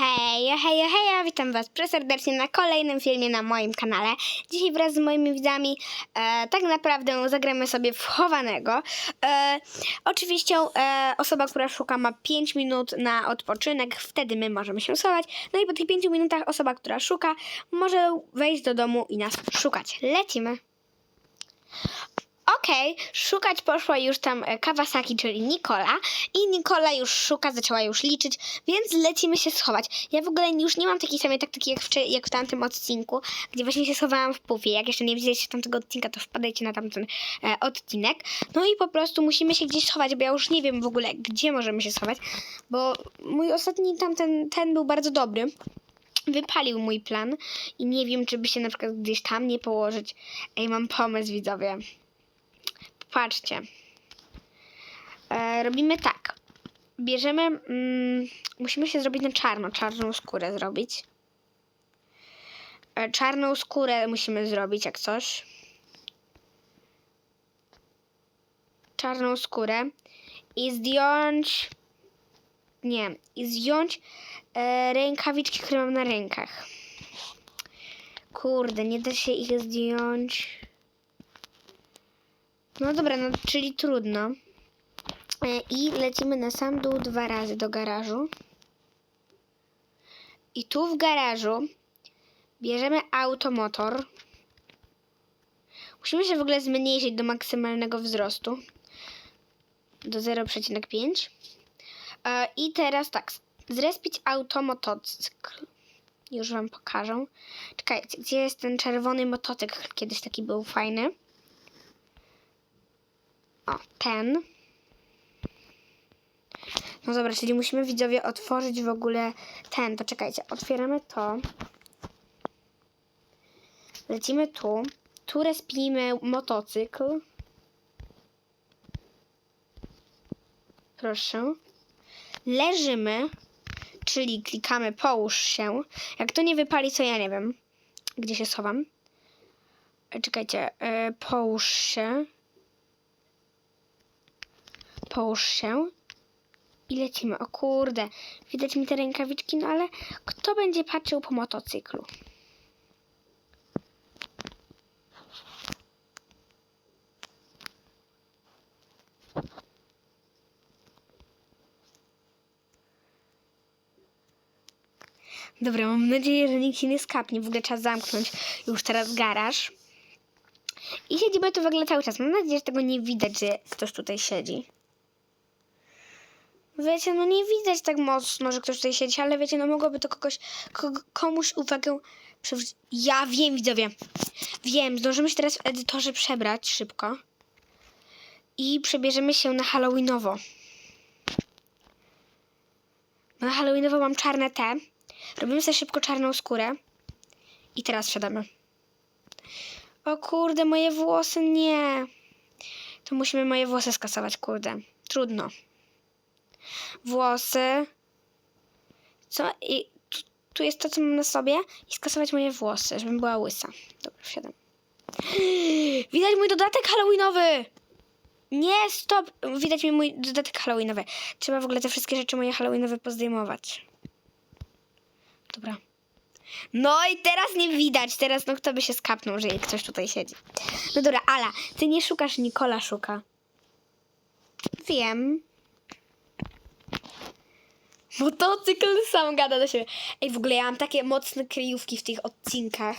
Hej, hej, hej, witam was serdecznie na kolejnym filmie na moim kanale. Dzisiaj wraz z moimi widzami e, tak naprawdę zagramy sobie w chowanego. E, oczywiście e, osoba, która szuka ma 5 minut na odpoczynek, wtedy my możemy się schować. No i po tych 5 minutach osoba, która szuka może wejść do domu i nas szukać. Lecimy. Okej, szukać poszła już tam e, Kawasaki, czyli Nikola. I Nikola już szuka, zaczęła już liczyć, więc lecimy się schować. Ja w ogóle już nie mam takiej samej taktyki jak w, jak w tamtym odcinku, gdzie właśnie się schowałam w pufie. Jak jeszcze nie widzieliście tamtego odcinka, to wpadajcie na tamten e, odcinek. No i po prostu musimy się gdzieś schować, bo ja już nie wiem w ogóle, gdzie możemy się schować, bo mój ostatni tamten, ten był bardzo dobry wypalił mój plan i nie wiem, czy by się na przykład gdzieś tam nie położyć. Ej, mam pomysł, widzowie. Patrzcie. E, robimy tak. Bierzemy. Mm, musimy się zrobić na czarno, czarną skórę zrobić. E, czarną skórę musimy zrobić, jak coś. Czarną skórę. I zdjąć. Nie, i zdjąć e, rękawiczki, które mam na rękach. Kurde, nie da się ich zdjąć. No dobra, no czyli trudno. E, I lecimy na sam dół dwa razy do garażu. I tu w garażu bierzemy automotor. Musimy się w ogóle zmniejszyć do maksymalnego wzrostu. Do 0,5. E, I teraz tak, zrespić automotocykl. Już wam pokażę. Czekajcie, gdzie jest ten czerwony motocykl? Kiedyś taki był fajny. O, ten. No dobra, czyli musimy widzowie otworzyć w ogóle ten. To czekajcie, otwieramy to. Lecimy tu. Tu respimy motocykl. Proszę. Leżymy, czyli klikamy połóż się. Jak to nie wypali, co ja nie wiem, gdzie się schowam. E, Czekajcie, e, połóż się. Połóż się. I lecimy. O kurde, widać mi te rękawiczki, no ale kto będzie patrzył po motocyklu? Dobra, mam nadzieję, że nikt się nie skapnie. W ogóle trzeba zamknąć już teraz garaż. I siedzimy tu w ogóle cały czas. Mam nadzieję, że tego nie widać, że ktoś tutaj siedzi. Wiecie, no nie widać tak mocno, że ktoś tutaj siedzi, ale wiecie, no mogłoby to kogoś, kogo, komuś uwagę przywrócić. Ja wiem, widzowie. Wiem, zdążymy się teraz w edytorze przebrać szybko. I przebierzemy się na Halloweenowo. Na Halloweenowo mam czarne te. Robimy sobie szybko czarną skórę. I teraz siadamy. O kurde, moje włosy nie. To musimy moje włosy skasować, kurde. Trudno. Włosy. Co? I tu, tu jest to, co mam na sobie. I skasować moje włosy, żebym była łysa. Dobra, wsiadam. Widać mój dodatek halloweenowy! Nie, stop! Widać mi mój dodatek halloweenowy. Trzeba w ogóle te wszystkie rzeczy moje halloweenowe pozdejmować. Dobra. No i teraz nie widać. Teraz no kto by się skapnął, że ktoś tutaj siedzi. No dobra, Ala, ty nie szukasz, Nikola szuka. Wiem. Motocykl sam gada do siebie. Ej, w ogóle ja mam takie mocne kryjówki w tych odcinkach.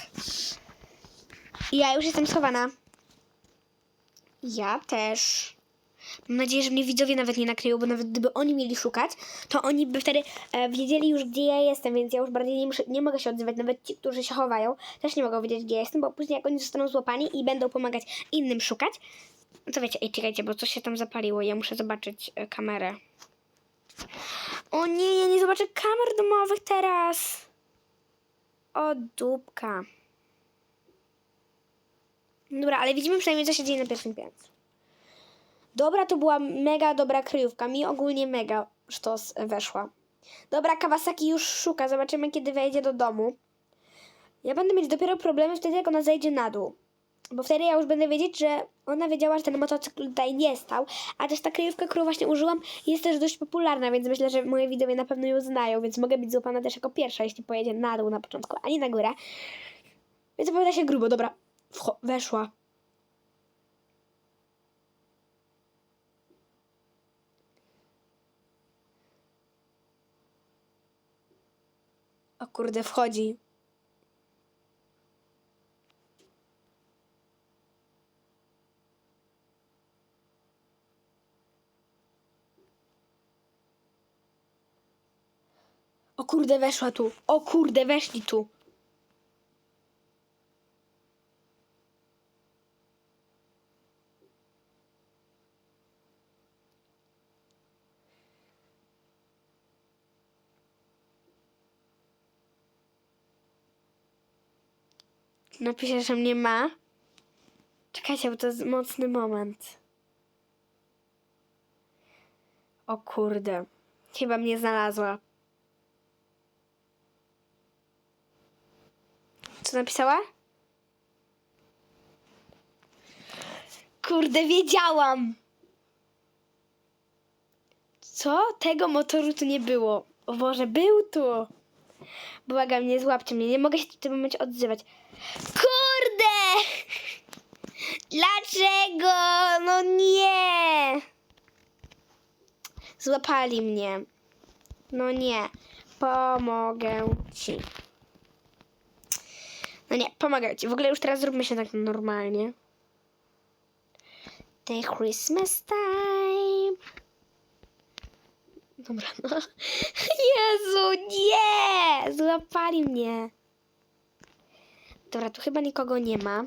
I ja już jestem schowana. Ja też. Mam nadzieję, że mnie widzowie nawet nie nakryją, bo nawet gdyby oni mieli szukać, to oni by wtedy e, wiedzieli już, gdzie ja jestem, więc ja już bardziej nie, muszę, nie mogę się odzywać. Nawet ci, którzy się chowają, też nie mogą wiedzieć, gdzie ja jestem, bo później jak oni zostaną złapani i będą pomagać innym szukać, no to wiecie, ej, czekajcie, bo coś się tam zapaliło. Ja muszę zobaczyć e, kamerę. O nie, ja nie zobaczę kamer domowych teraz. O dupka. Dobra, ale widzimy przynajmniej, co się dzieje na pierwszym piętrze. Dobra, to była mega dobra kryjówka. Mi ogólnie mega sztos weszła. Dobra, Kawasaki już szuka. Zobaczymy, kiedy wejdzie do domu. Ja będę mieć dopiero problemy wtedy, jak ona zejdzie na dół. Bo wtedy ja już będę wiedzieć, że ona wiedziała, że ten motocykl tutaj nie stał. A też ta kryjówka, którą właśnie użyłam, jest też dość popularna, więc myślę, że moi widzowie na pewno ją znają, więc mogę być złapana też jako pierwsza, jeśli pojedzie na dół na początku, a nie na górę. Więc opowiada się grubo, dobra. Weszła. O kurde, wchodzi. Kurde, weszła tu. O kurde, weszli tu. Napisze, że mnie ma. Czekajcie, bo to jest mocny moment. O kurde. Chyba mnie znalazła. Co napisała? Kurde, wiedziałam! Co? Tego motoru tu nie było. O Boże, był tu! Błagam, nie złapcie mnie, nie mogę się w tym momencie odzywać. Kurde! Dlaczego? No nie! Złapali mnie. No nie. Pomogę ci. No nie, pomagam ci. W ogóle już teraz zróbmy się tak normalnie. The Christmas time. Dobra, no. Jezu, nie! Złapali mnie. Dobra, tu chyba nikogo nie ma.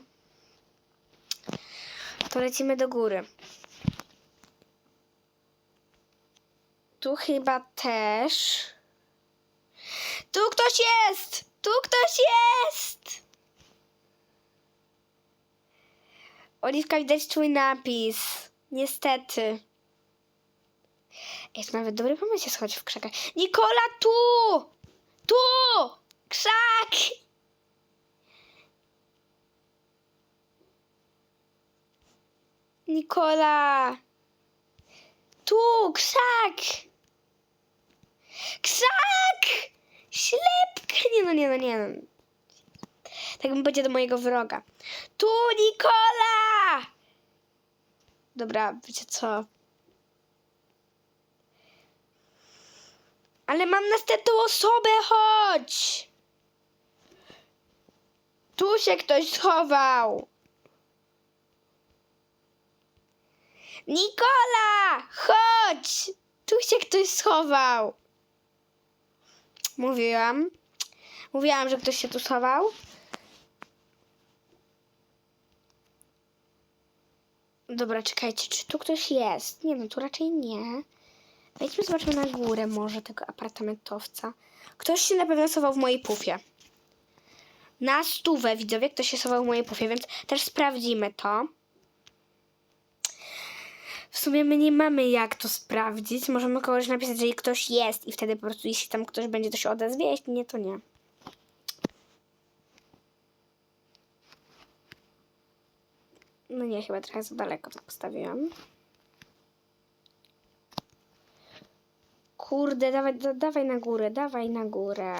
To lecimy do góry. Tu chyba też. Tu ktoś jest! Tu ktoś jest! Oliwka, widać twój napis. Niestety. Jest nawet dobry pomysł schować w krzakach. Nikola, tu! Tu! Krzak! Nikola! Tu! Krzak! Krzak! Ślepka! Nie no, nie no, nie no. Tak bym powiedział do mojego wroga. Tu, Nikola! Dobra, wiecie co? Ale mam następną osobę, chodź! Tu się ktoś schował. Nikola, chodź! Tu się ktoś schował. Mówiłam. Mówiłam, że ktoś się tu schował. Dobra, czekajcie, czy tu ktoś jest? Nie no, tu raczej nie. Wejdźmy, zobaczmy na górę może tego apartamentowca. Ktoś się na pewno schował w mojej pufie. Na stówę, widzowie, ktoś się schował w mojej pufie, więc też sprawdzimy to. W sumie my nie mamy jak to sprawdzić. Możemy kogoś napisać, że ktoś jest i wtedy po prostu jeśli tam ktoś będzie, to się odezwie, jeśli nie, to nie. No nie, chyba trochę za daleko to postawiłam. Kurde, dawaj, da, dawaj na górę, dawaj na górę.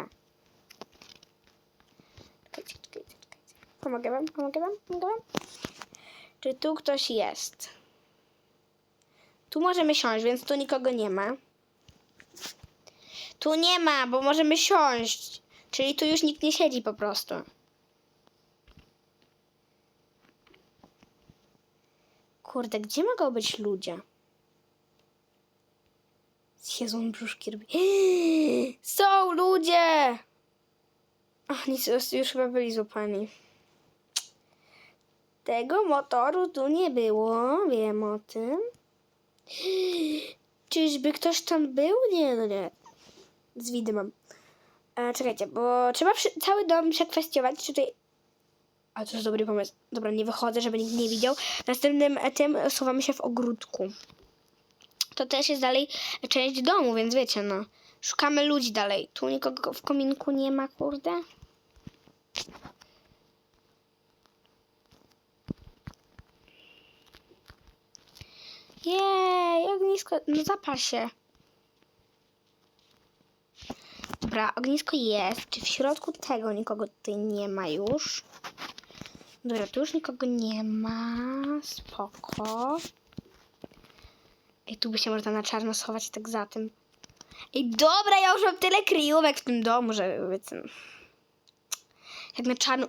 Czekajcie, czekajcie, czekajcie. Pomogę wam, pomogę wam, pomogę wam. Czy tu ktoś jest? Tu możemy siąść, więc tu nikogo nie ma. Tu nie ma, bo możemy siąść. Czyli tu już nikt nie siedzi po prostu. Kurde, gdzie mogą być ludzie? Jezu, on brzuszki robi. Są ludzie! Ach, nic, już- chyba byli złapani. Tego motoru tu nie było, wiem o tym. Czyżby ktoś tam był? Nie, no nie. Z widy mam. E, czekajcie, bo trzeba cały dom przekwestionować. Czy tutaj... A to jest dobry pomysł. Dobra, nie wychodzę, żeby nikt nie widział. Następnym tym schowamy się w ogródku. To też jest dalej część domu, więc wiecie, no. Szukamy ludzi dalej. Tu nikogo w kominku nie ma, kurde. Jej, ognisko. No zapal się. Dobra, ognisko jest. Czy w środku tego nikogo tutaj nie ma już? Dobra, tu już nikogo nie ma. Spoko. Ej, tu by się można na czarno schować tak za tym. Ej, dobra, ja już mam tyle kryjówek w tym domu, że wiecie... Jak na czarno...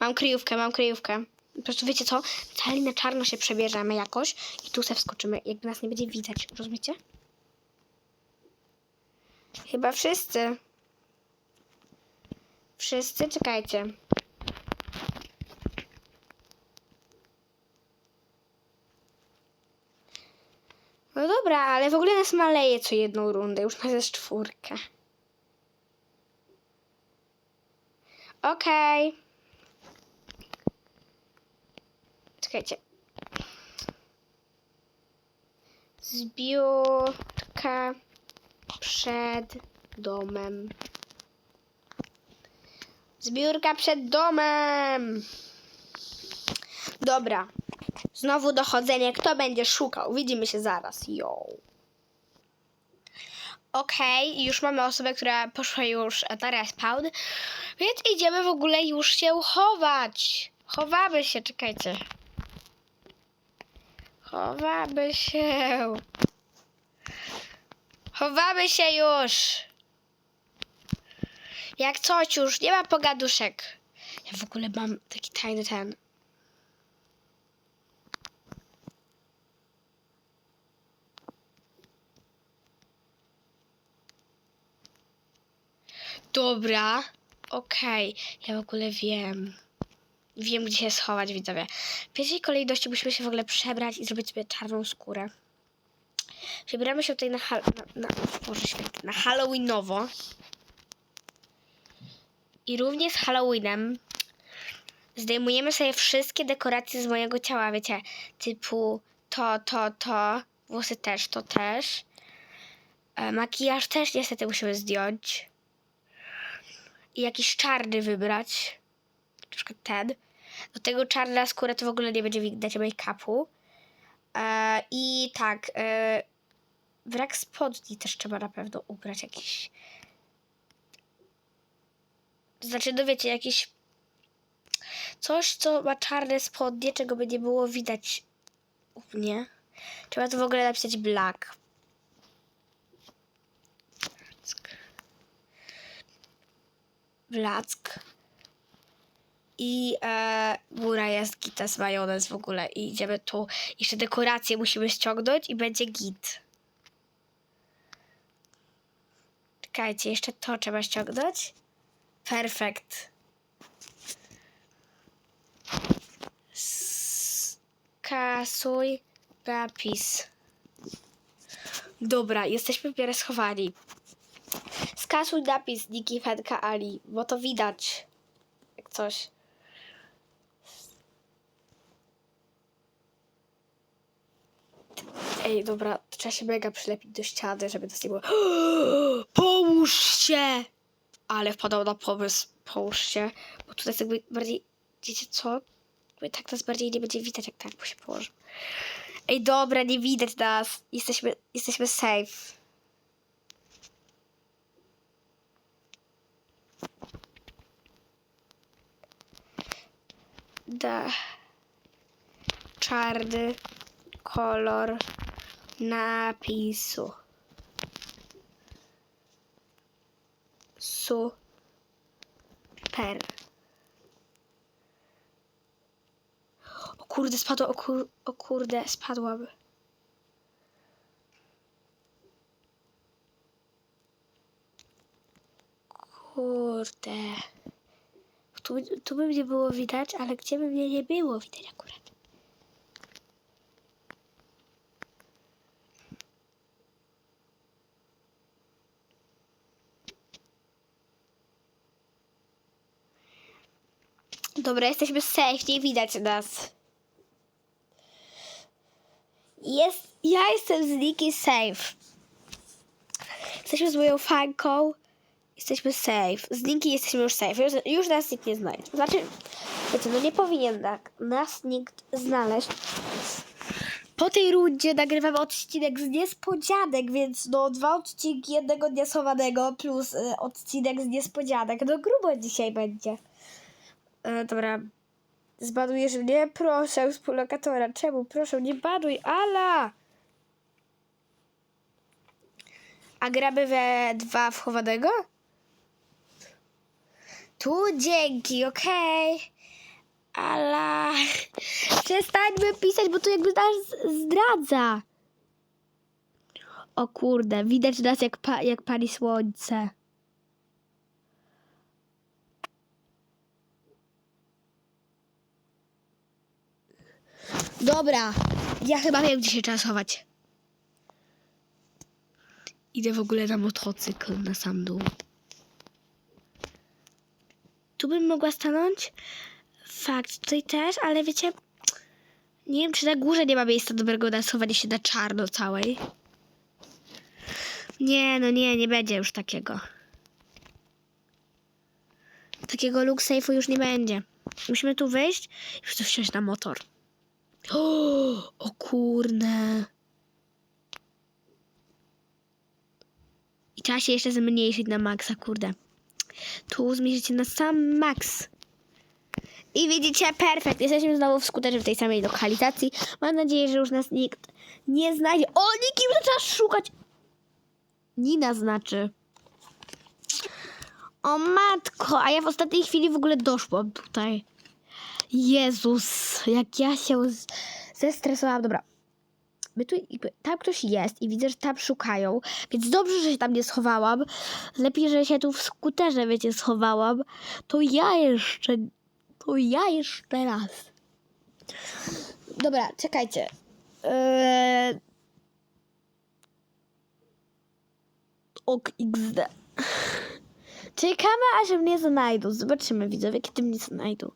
Mam kryjówkę, mam kryjówkę. Po prostu wiecie co? Cali na czarno się przebierzemy jakoś i tu se wskoczymy, jakby nas nie będzie widać. Rozumiecie? Chyba wszyscy. Wszyscy? Czekajcie. No dobra, ale w ogóle nas maleje co jedną rundę. Już nas jest czwórkę. Okej. Czekajcie. Zbiórka przed domem. Zbiórka przed domem. Dobra. Znowu dochodzenie. Kto będzie szukał? Widzimy się zaraz. Yo. Okej, już mamy osobę, która poszła już na respawn, więc idziemy w ogóle już się chować. Chowamy się, czekajcie. Chowamy się. Chowamy się już. Jak coś już, nie ma pogaduszek. Ja w ogóle mam taki tajny ten. Dobra, okej. Ja w ogóle wiem. Wiem, gdzie się schować, widzowie. W pierwszej kolejności musimy się w ogóle przebrać i zrobić sobie czarną skórę. Przebieramy się tutaj na, hal- na, na, Boże święty, na Halloweenowo. I również z Halloweenem zdejmujemy sobie wszystkie dekoracje z mojego ciała, wiecie, typu to, to, to, włosy też, to też. E, makijaż też niestety musimy zdjąć. I jakiś czarny wybrać. Na przykład ten. Do tego czarna skóra to w ogóle nie będzie widać make-upu. E, I tak, e, brak spodni też trzeba na pewno ubrać jakiś. To znaczy, no wiecie, jakiś coś, co ma czarne spodnie, czego by nie było widać u mnie. Trzeba to w ogóle napisać black. Black. I e, góra jest gitas majonez w ogóle. I idziemy tu. Jeszcze dekoracje musimy ściągnąć i będzie git. Czekajcie, jeszcze to trzeba ściągnąć. Perfekt. Skasuj napis. Dobra, jesteśmy w miarę schowani. Skasuj napis Niki Fenka Ali, bo to widać. Jak coś. Ej, dobra, to trzeba się mega przylepić do ściany, żeby to nie było. Połóż się! Ale wpadał na pomysł, połóż się. Bo tutaj jakby bardziej. Wiecie co? Jakby tak nas bardziej nie będzie widać, jak tak się położy. Ej, dobra, nie widać nas. Jesteśmy, jesteśmy safe. Da. Czarny kolor napisu. Super. O kurde, spadła, o, kur, o kurde, spadłam. Kurde. Tu, tu by mnie było widać, ale gdzie by mnie nie było widać akurat? Dobra, jesteśmy safe, nie widać nas. Jest, ja jestem z Niki safe. Jesteśmy z moją fanką. Jesteśmy safe. Z Niki jesteśmy już safe. Już, już nas nikt nie znajdzie. Znaczy, wiecie, no nie powinien tak nas nikt znaleźć. po tej rundzie nagrywamy odcinek z niespodzianek, więc no dwa odcinki jednego dnia schowanego plus y, odcinek z niespodzianek. No grubo dzisiaj będzie. E, dobra. Zbadujesz mnie? Proszę, współlokatora. Czemu? Proszę, nie baduj. Ala! A gramy we dwa wchowanego? Tu dzięki, okej. Ala. Przestańmy pisać, bo to jakby nas zdradza. O kurde, widać nas jak, pa, jak pali słońce. Dobra, ja chyba wiem, gdzie się trzeba schować. Idę w ogóle na motocykl, na sam dół. Tu bym mogła stanąć. Fakt, tutaj też, ale wiecie, nie wiem, czy na górze nie ma miejsca dobrego na się na czarno całej. Nie, no nie, nie będzie już takiego. Takiego look safe'u już nie będzie. Musimy tu wyjść i już wsiąść na motor. O, o kurde. I trzeba się jeszcze zmniejszyć na maksa, kurde. Tu zmierzyć się na sam maks. I widzicie, perfekt. Jesteśmy znowu w skuterze w tej samej lokalizacji. Mam nadzieję, że już nas nikt nie znajdzie. O, nikim trzeba szukać. Nina znaczy. O matko, a ja w ostatniej chwili w ogóle doszłam tutaj. Jezus, jak ja się zestresowałam. Dobra. My tu, tam ktoś jest i widzę, że tam szukają, więc dobrze, że się tam nie schowałam. Lepiej, że się tu w skuterze, wiecie, schowałam. To ja jeszcze, to ja jeszcze raz. Dobra, czekajcie. Eee... Ok, XD. Czekamy, aż mnie znajdą. Zobaczymy, widzowie, kiedy mnie znajdą.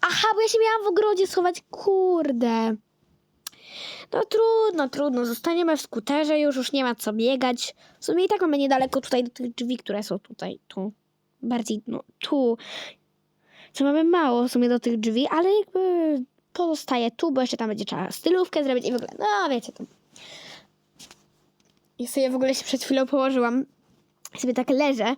Aha, bo ja się miałam w ogrodzie schować. Kurde. No trudno, trudno. Zostaniemy w skuterze już, już nie ma co biegać. W sumie i tak mamy niedaleko tutaj do tych drzwi, które są tutaj, tu. Bardziej, no, tu. Co mamy mało w sumie do tych drzwi, ale jakby pozostaje tu, bo jeszcze tam będzie trzeba stylówkę zrobić i w ogóle, no wiecie to. Ja sobie w ogóle się przed chwilą położyłam. Sobie tak leżę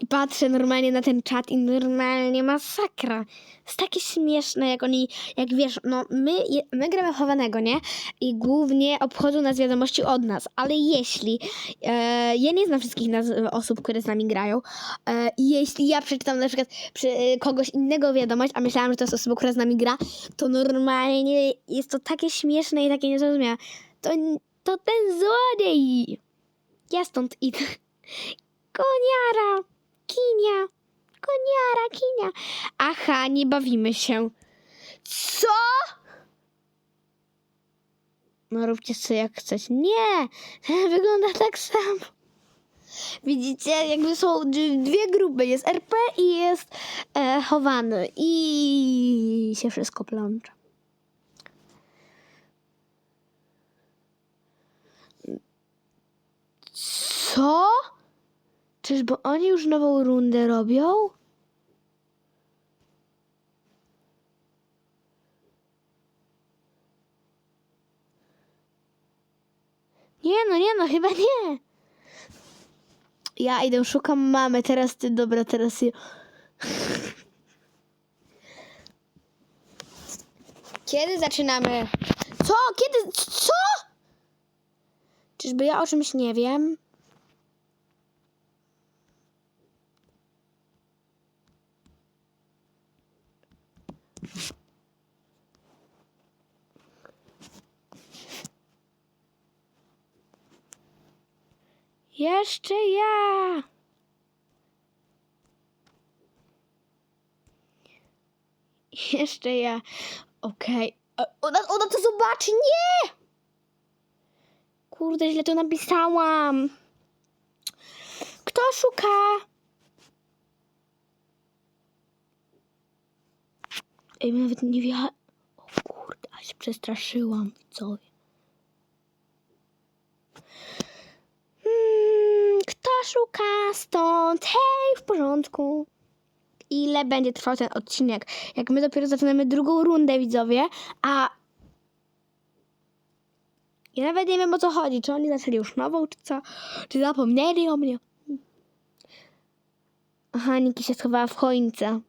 i patrzę normalnie na ten czat i normalnie masakra. Jest takie śmieszne, jak oni, jak wiesz, no my, my gramy chowanego, nie? I głównie obchodzą nas wiadomości od nas, ale jeśli, e, ja nie znam wszystkich osób, które z nami grają, e, jeśli ja przeczytam na przykład przy, e, kogoś innego wiadomość, a myślałam, że to jest osoba, która z nami gra, to normalnie jest to takie śmieszne i takie niezrozumiałe. To, to ten złodziej! Ja stąd idę. Koniara, kinia, koniara, kinia. Aha, nie bawimy się. Co? No róbcie sobie jak chcecie. Nie, wygląda tak samo. Widzicie, jakby są dwie grupy. Jest RP i jest e, chowany. I się wszystko plącze. Co? Czyżby oni już nową rundę robią? Nie no, nie no, chyba nie. Ja idę, szukam mamy, teraz ty, dobra, teraz ja. Kiedy zaczynamy? Co? Kiedy? Co? Czyżby ja o czymś nie wiem? Jeszcze ja. Jeszcze ja. Okej. E, Ona, ona to zobaczy. Nie! Kurde, źle to napisałam. Kto szuka? Ej, nawet nie wie. O kurde, a się przestraszyłam, widzowie. Kto szuka stąd? Hej, w porządku. ile będzie trwał ten odcinek. Jak my dopiero zaczynamy drugą rundę, widzowie, a ja nawet nie wiem o co chodzi. Czy oni zaczęli już nową, czy co? Czy zapomnieli o mnie? Aha, Niki się schowała w choince.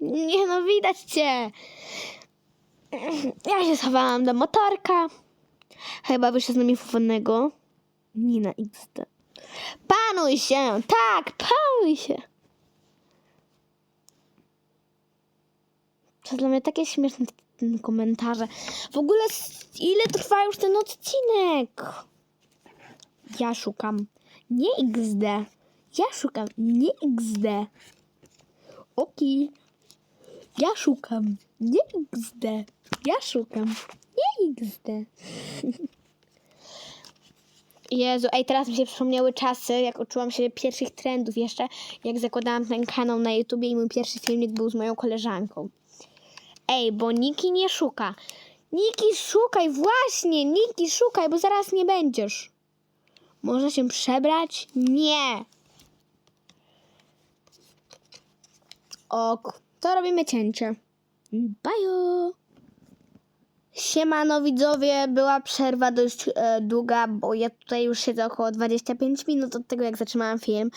Nie no, widać cię. Ja się schowałam do motorka. Chyba wyszedł z nami fufanego. Nina XD. Panuj się! Tak, panuj się! To dla mnie takie śmieszne te- komentarze. W ogóle ile trwa już ten odcinek? Ja szukam. Nie XD. Ja szukam. Nie XD. Oki. Ja szukam. Nie XD. Ja szukam. Nie XD. Jezu, ej, teraz mi się przypomniały czasy, jak uczyłam się pierwszych trendów jeszcze, jak zakładałam ten kanał na YouTubie i mój pierwszy filmik był z moją koleżanką. Ej, bo Niki nie szuka. Niki, szukaj, właśnie, Niki, szukaj, bo zaraz nie będziesz. Można się przebrać? Nie. Ok, to robimy cięcie. Bajo. Siemano widzowie, była przerwa dość e, długa, bo ja tutaj już siedzę około 25 minut od tego, jak zatrzymałam film.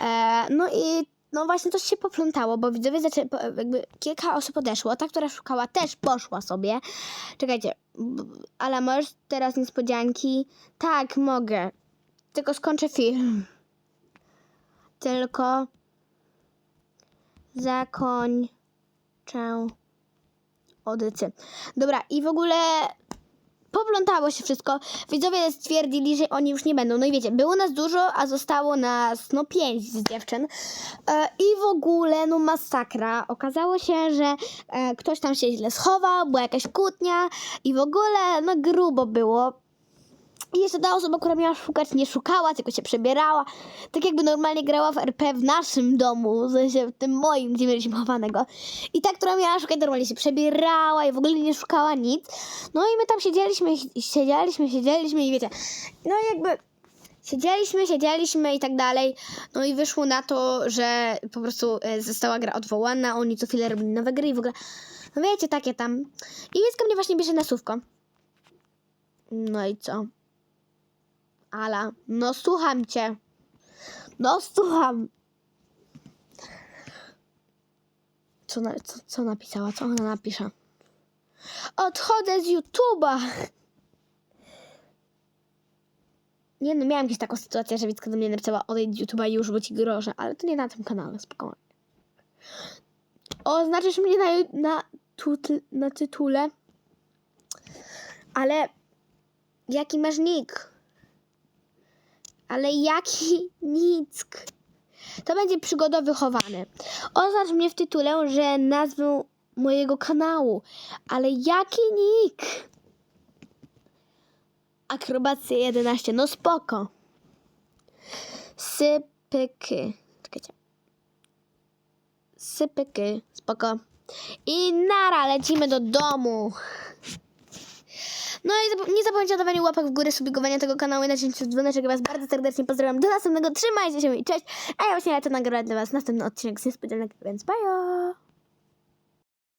E, no i no właśnie coś się poplątało, bo widzowie zaczęli, po- jakby kilka osób odeszło. Ta, która szukała też poszła sobie. Czekajcie, ale możesz teraz niespodzianki? Tak, mogę. Tylko skończę film. Tylko zakończę audycję. Dobra, i w ogóle poplątało się wszystko. Widzowie stwierdzili, że oni już nie będą. No i wiecie, było nas dużo, a zostało nas no pięć z dziewczyn. E, I w ogóle, no masakra. Okazało się, że e, ktoś tam się źle schował, była jakaś kłótnia i w ogóle, no grubo było. I jeszcze ta osoba, która miała szukać, nie szukała, tylko się przebierała. Tak jakby normalnie grała w RP w naszym domu, w sensie w tym moim, gdzie mieliśmy chowanego. I ta, która miała szukać, normalnie się przebierała i w ogóle nie szukała nic. No i my tam siedzieliśmy, siedzieliśmy, siedzieliśmy i wiecie, no jakby siedzieliśmy, siedzieliśmy i tak dalej. No i wyszło na to, że po prostu e, została gra odwołana, oni co chwilę robili nowe gry i w ogóle, no wiecie, takie tam. I Jacka mnie właśnie bierze na słówko. No i co? Ala, no słucham cię. No słucham. Co, na, co, co napisała? Co ona napisze? Odchodzę z YouTube'a. Nie no, miałam jakąś taką sytuację, że Wicka do mnie napisała odejdź z YouTube'a już, bo ci grożę, ale to nie na tym kanale, spokojnie. Oznaczysz mnie na, na, tut, na tytule, ale jaki masz nick? Ale jaki nick? To będzie przygodowy chowany. Oznacz mnie w tytule, że nazwę mojego kanału. Ale jaki nick? Akrobacja 11. No spoko. Sypyky. Czekajcie. Sypyky. Spoko. I nara, lecimy do domu. No i nie zapomnijcie o dawaniu łapek w górę, subigowania tego kanału i naciśnięciu dzwoneczek. Was bardzo serdecznie pozdrawiam. Do następnego. Trzymajcie się i cześć. A ja właśnie lecę nagrywać dla Was następny odcinek z niespodzianek, więc bye!